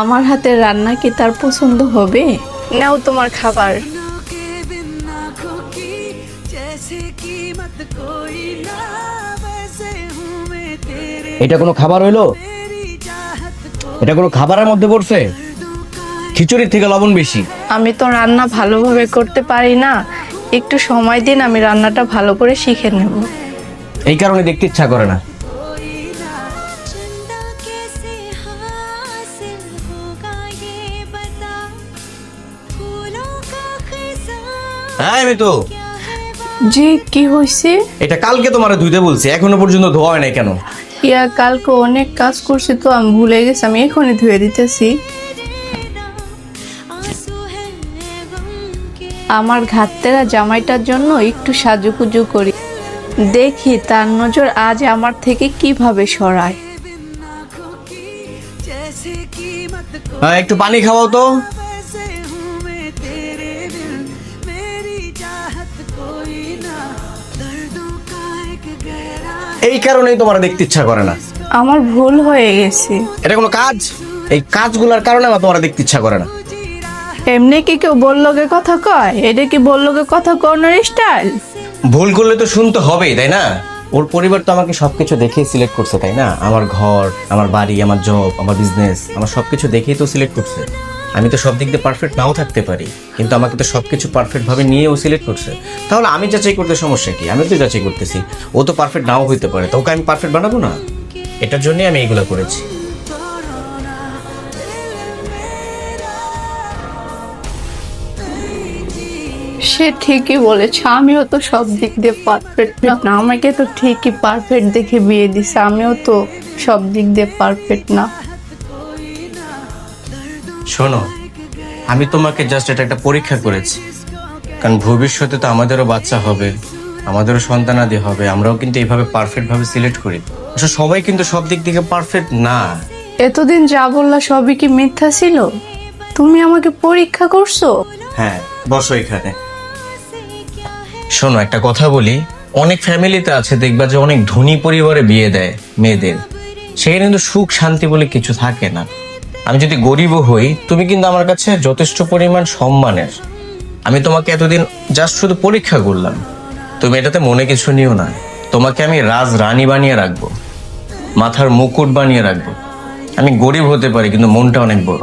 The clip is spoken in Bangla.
আমার হাতের রান্না কি তার পছন্দ হবে? নাও তোমার খাবার। এটা কোনো খাবার হইল? এটা কোনো খাবারের মধ্যে পড়ছে? খিচুড়ির থেকে লবণ বেশি। আমি তো রান্না ভালোভাবে করতে পারি না। একটু সময় দিন আমি রান্নাটা ভালো করে শিখে নেব। এই কারণে দেখতে ইচ্ছা করে না। হ্যাঁ আমি জি কি হইছে? এটা কালকে তোমার ধুইতে বলছি এখনও পর্যন্ত ধোয়া হয় নাই কেন? ইয়া কালকে অনেক কাজ করছি তো আমি ভুলে গেছি আমি এখনই ধুয়ে দিতেছি। আমার ঘাতেরা জামাইটার জন্য একটু সাজুকুজু করি। দেখি তার নজর আজ আমার থেকে কীভাবে সরায়। হ্যাঁ, একটু পানি খাওয়াও তো। এই কারণেই তোমার দেখতে ইচ্ছা করে না। আমার ভুল হয়ে গেছে। এটা কোনো কাজ? এই কাজগুলোর কারণে আমার তোমার দেখতে ইচ্ছা করে না। এমনি কি কেউ বললোকে কথা কয়? এটা কি বললোকে কথা কর্নার স্টাইল? ভুল করলে তো শুনতে হবেই তাই না? ওর পরিবার তো আমাকে সবকিছু দেখেই সিলেক্ট করছে তাই না? আমার ঘর আমার বাড়ি আমার জব আমার বিজনেস আমার সবকিছু দেখেই তো সিলেক্ট করছে। আমি তো সব দিক দিয়ে পারফেক্ট নাও থাকতে পারি, কিন্তু আমাকে তো সবকিছু পারফেক্ট ভাবে নিয়েও সিলেক্ট করছে। তাহলে আমি যাচাই করতে সমস্যা কি? আমি তো যাচাই করতেছি। ও তো পারফেক্ট নাও হইতে পারে, তো ওকে আমি পারফেক্ট বানাবো না? এটার জন্যই আমি এগুলো করেছি। সে ঠিকই বলেছে, আমিও তো সব দিক দিয়ে পারফেক্ট না। আমাকে তো ঠিকই পারফেক্ট দেখে বিয়ে দিছে, আমিও তো সব দিক দিয়ে পারফেক্ট না। শোনো আমি তোমাকে জাস্ট এটা একটা পরীক্ষা করেছি। কারণ ভবিষ্যতে তো আমাদেরও বাচ্চা হবে আমাদেরও সন্তানাদি হবে আমরাও কিন্তু এইভাবে পারফেক্ট ভাবে সিলেক্ট করি। আসলে সবাই কিন্তু সব দিক থেকে পারফেক্ট না। এতদিন যা বললা সবই কি মিথ্যা ছিল? তুমি আমাকে পরীক্ষা করছ? হ্যাঁ বসো এখানে। শোনো একটা কথা বলি। অনেক ফ্যামিলিতে আছে দেখবা যে অনেক ধনী পরিবারে বিয়ে দেয় মেয়েদের। সেখানে কিন্তু সুখ শান্তি বলে কিছু থাকে না। আমি যদি গরিব হই, তুমি কিন্তু আমার কাছে যথেষ্ট পরিমাণ সম্মানের। আমি তোমাকে এতদিন জাস্ট শুধু পরীক্ষা করলাম। তুমি এটাতে মনে কিছু নিও না। তোমাকে আমি রাজ রানী বানিয়ে রাখব। মাথার মুকুট বানিয়ে রাখব। আমি গরিব হতে পারি, কিন্তু মনটা অনেক বড়।